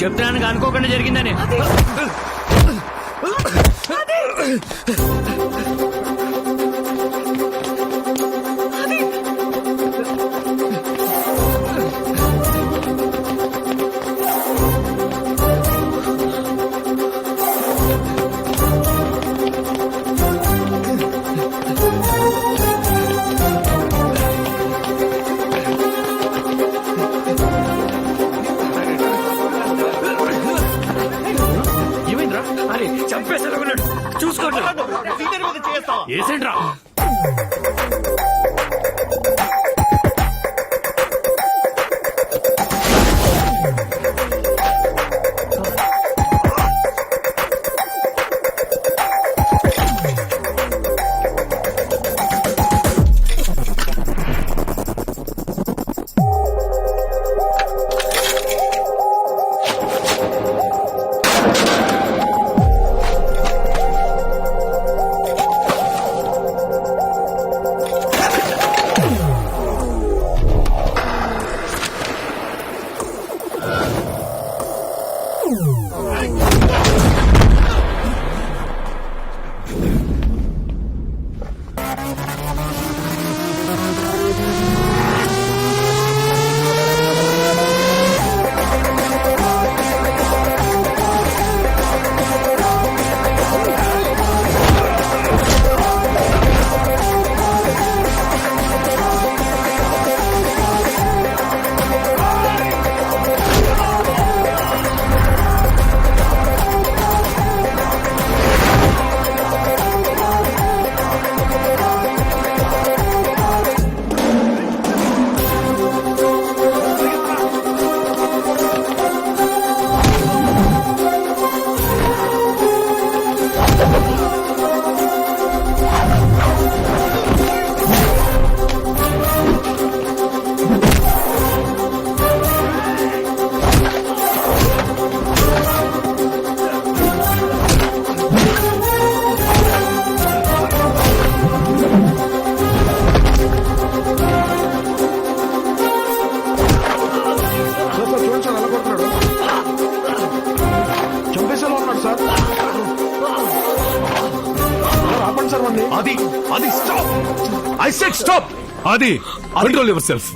చెప్తున్నాను అనుకోకుండా జరిగిందని I said stop అది కంట్రోల్ యువర్ సెల్ఫ్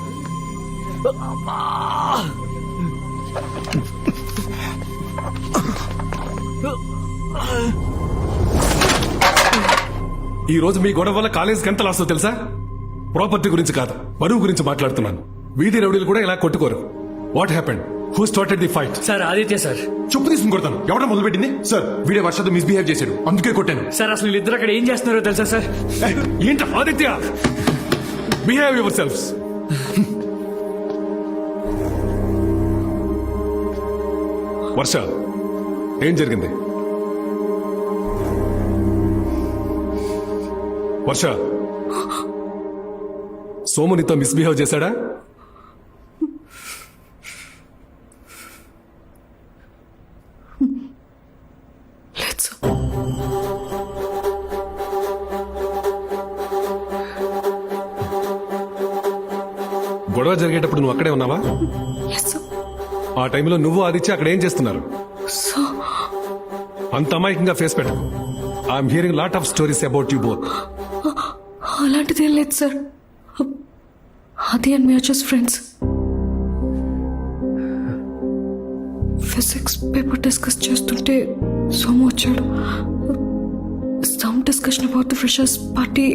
ఈ రోజు మీ గొడవ వల్ల కాలేజీకి ఎంత లాస్ తెలుసా? ప్రాపర్టీ గురించి కాదు బరువు గురించి మాట్లాడుతున్నాను. వీధి రౌడీలు కూడా ఇలా కొట్టుకోరు. What happened who started the fight sir Aditya sir చెప్పు తీసుకుని కొడతాను. ఎవడ మొదలుపెట్టింది సార్ వీడే వర్షతో మిస్బిహేవ్ చేశాడు. అందుకే కొట్టాను. సార్ అసలు వీళ్ళిద్దరు అక్కడ ఏం చేస్తున్నారో తెలుసా సార్ ఏంట Aditya? Behave yourselves Varsha ఏం జరిగింది? వర్ష సోము నీతో మిస్బిహేవ్ చేశాడా? జరిగేటప్పుడు నువ్వు అక్కడే ఉన్నావా? ఆ టైంలో నువ్వు ఆదిత్య అక్కడ ఏం చేస్తున్నారు? అంత అమాయకంగా ఫేస్ పెట్టకు. I'm hearing lot of stories about you both అలాంటిది ఏం లేదు సార్ అది అండ్ మీరు just friends physics paper discuss చేస్తుంటే సోము వచ్చాడు. Some discussion about the freshers party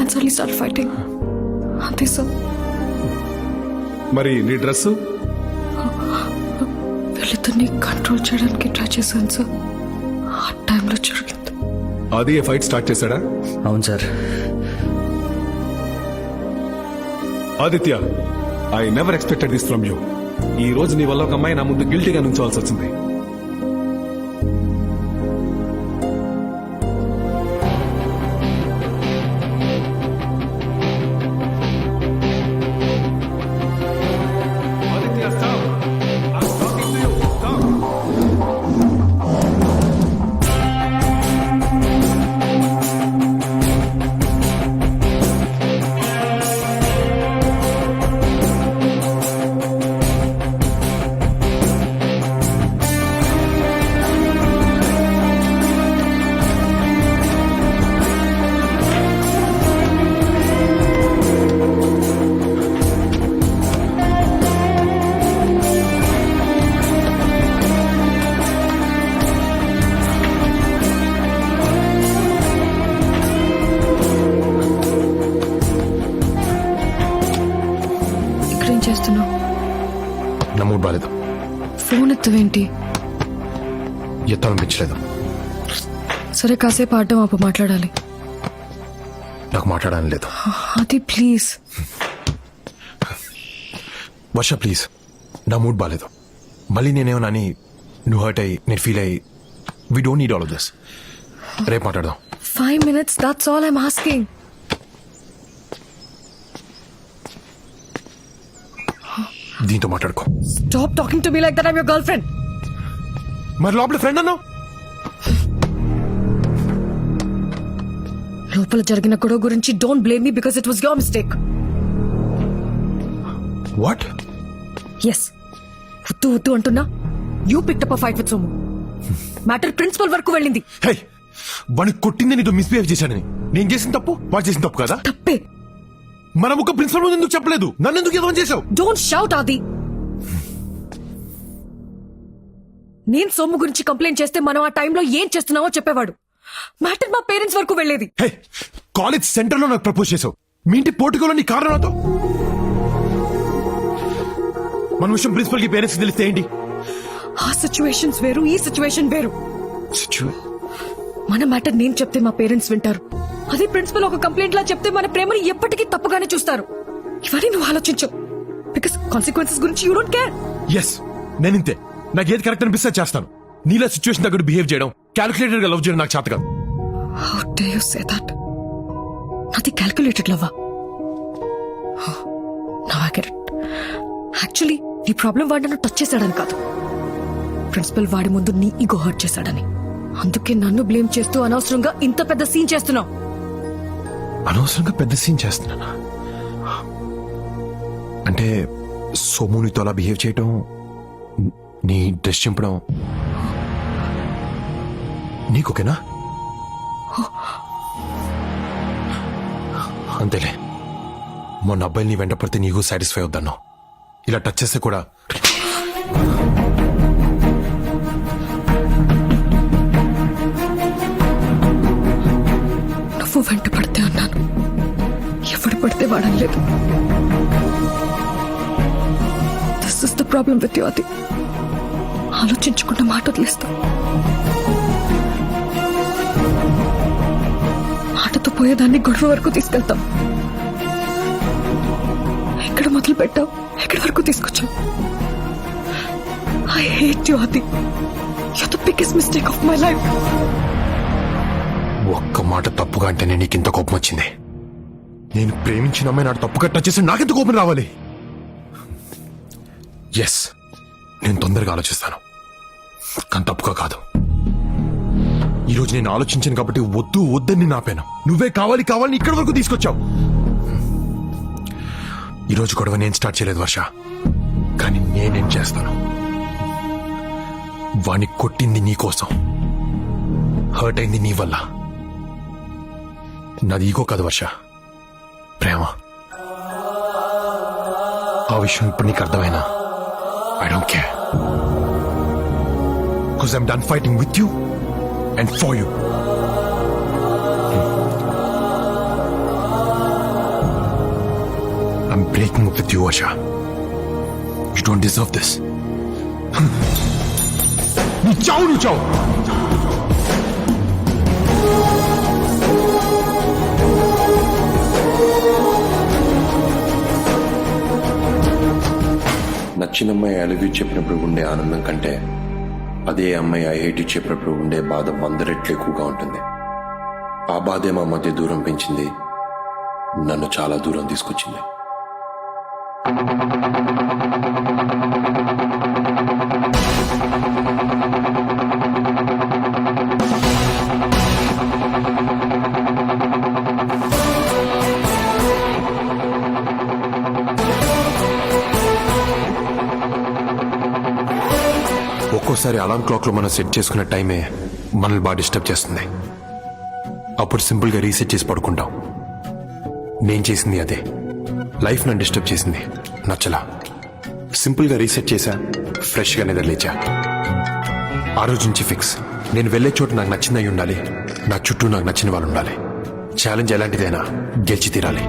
and surely start fighting అంతే సార్ మరి నీ డ్రెస్సు? వీళ్ళిద్దరిని కంట్రోల్ చేయడానికి ట్రై చేశాను సార్ ఆ టైంలో జరిగింది. అది ఫైట్ స్టార్ట్ చేశాడా? అవును sir Aditya I never expected this from you ఈ రోజు నీ వల్ల ఒక అమ్మాయి నా ముందు గిల్టీగా నుంచోవాల్సి వచ్చింది. చేస్తున్నావు? నా మూడ్ బాగాలేదు ఫోన్ ఎత్తవేంటి ఎత్తాలనిపించలేదు సరే కాసేపు ఆడడం ఆపు మాట్లాడాలి. నాకు మాట్లాడాలని లేదు. అది ప్లీజ్. వర్ష ప్లీజ్. నా మూడ్ బాగాలేదు మళ్ళీ నేనేమన్నా అని నువ్వు హర్ట్ అయ్యి నేను ఫీల్ అయ్యి we don't need all of this రేపు మాట్లాడదాం. Five minutes that's all I'm asking దీంతో మాట్లాడుకో. Stop talking to me like that I'm your girlfriend మరి లోపల ఫ్రెండ్ అన్నావు? లోపల జరిగిన గొడవ గురించి don't blame me because it was your mistake what yes వద్దు వద్దు అంటున్నా. You pick up fight with Somu matter principal వరకు వెళ్ళింది. హే వాడిని కొట్టింది నీతో మిస్బిహేవ్ చేశాడని నేను చేసిన తప్పు వాడు చేసిన తప్పు కదా? తప్పే. మనం ఒక ప్రిన్సిపల్ ముందు ఎందుకు చెప్పలేదు? నన్ను ఎందుకు ఎదవం చేశావు? డోంట్ షౌట్ ఆది. నేను సొమ్ము గురించి కంప్లైంట్ చేస్తే మనం ఆ టైంలో ఏం చేస్తున్నామో చెప్పేవాడు. మ్యాటర్ మా పేరెంట్స్ వరకు వెళ్ళేది. హే కాలేజ్ సెంటర్లో నాకు ప్రపోజ్ చేసావు మీ ఇంటి పోర్టుకోలో నీ కారణంతో మన విషయం ప్రిన్సిపల్కి పేరెంట్స్ తెలిస్తే ఏంటి? ఆ సిచ్యువేషన్స్ వేరు ఈ సిచ్యువేషన్ వేరు. మన మ్యాటర్ నేను చెప్తే మా పేరెంట్స్ వింటారు. అదే ప్రిన్సిపల్ ఒక కంప్లైంట్ లా చెప్తే మన ప్రేమని ఎప్పటికీ తప్పుగానే చూస్తారు. ఇవన్నీ నువ్వు ఆలోచించు. బికాస్ కాన్సిక్వెన్సెస్ గురించి యూ డోంట్ కేర్ ఎస్ నేను ఇంతే నాకు ఏది కరెక్ట్ అనిపిస్తే చేస్తాను. నీలా సిచ్యువేషన్ దగ్గర బిహేవ్ చేయడం క్యాలిక్యులేటెడ్గా లవ్ చేయడం నాకు చేత కాదు. How do you say that నాది క్యాల్కులేటెడ్ లవ్వా నా గెట్ యాక్చువల్లీ నీ ప్రాబ్లం వాడు నన్ను టచ్ చేశాడని కాదు. ప్రిన్సిపల్ వాడి ముందు నీ ఈగో హర్ట్ చేశాడని. అందుకే నన్ను బ్లేమ్ చేస్తూ అనవసరంగా ఇంత పెద్ద సీన్ చేస్తున్నావు. అనవసరంగా పెద్ద సీన్ చేస్తున్నానా? అంటే సోమునితో అలా బిహేవ్ చేయటం నీ డ్రెస్ చింపడం నీకొకేనా? అంతేలే. మొన్న అబ్బాయిని నీ వెంట పడితే నీకు సాటిస్ఫై అవుతాను ఇలా టచ్ చేస్తే కూడా నువ్వు వెంట ఎవడు వాడలేదు this is the problem with you అది ఆలోచించకుండా మాట వదిలేస్తా. మాటతో పోయేదాన్ని గొడవ వరకు తీసుకెళ్తాం. ఎక్కడ మొదలు పెట్టావు? ఎక్కడ వరకు తీసుకొచ్చావు? ఐ హేట్ యు అది you the biggest mistake of my life ఒక్క మాట తప్పుగా అంటేనే నీకు ఇంత కోపం వచ్చింది నేను ప్రేమించిన అమ్మాయి నాడు తప్పుగా టచ్ చేసి నాకెంత కోపం రావాలి? ఎస్ నేను తొందరగా ఆలోచిస్తాను. కానీ తప్పుగా కాదు. ఈరోజు నేను ఆలోచించాను కాబట్టి వద్దు వద్దని నాపాను నువ్వే కావాలి కావాలని ఇక్కడి వరకు తీసుకొచ్చావు. ఈరోజు గొడవ నేను స్టార్ట్ చేయలేదు వర్ష. కానీ నేనేం చేస్తాను? వాణ్ణి కొట్టింది నీకోసం హర్ట్ అయింది నీ వల్ల. నాది ఈగో కాదు వర్ష. ప్రేమ. ఆ విషయం ఇప్పుడు నీకు అర్థమైనా? I don't care because I'm done fighting with you and for you I'm breaking with you Varsha you don't deserve this నీ చావు నువ్వు చావు నచ్చిన అమ్మాయి ఐ లవ్ యూ చెప్పినప్పుడు ఉండే ఆనందం కంటే అదే అమ్మాయి ఐ హేట్ యూ చెప్పినప్పుడు ఉండే బాధ వంద రెట్లు ఎక్కువగా ఉంటుంది. ఆ బాధే మా మధ్య దూరం పెంచింది. నన్ను చాలా దూరం తీసుకొచ్చింది. ఒక్కోసారి అలారం క్లాక్లో మనం సెట్ చేసుకున్న టైమే మనల్ని బాగా డిస్టర్బ్ చేస్తుంది. అప్పుడు సింపుల్గా రీసెట్ చేసి పడుకుంటాం. నేను చేసింది అదే. లైఫ్ నన్ను డిస్టర్బ్ చేసింది. నచ్చలా. సింపుల్గా రీసెట్ చేశా ఫ్రెష్గా నిద్రలేచా లేచా. ఆ రోజు నుంచి ఫిక్స్. నేను వెళ్ళే చోటు నాకు నచ్చిందై ఉండాలి. నా చుట్టూ నాకు నచ్చిన వాళ్ళు ఉండాలి. ఛాలెంజ్ ఎలాంటిదైనా గెలిచి తీరాలి.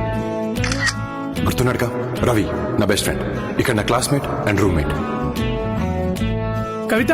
గుర్తున్నాడుగా? రవి నా బెస్ట్ ఫ్రెండ్. ఇక్కడ నా క్లాస్మేట్ అండ్ రూమ్మేట్. കവിത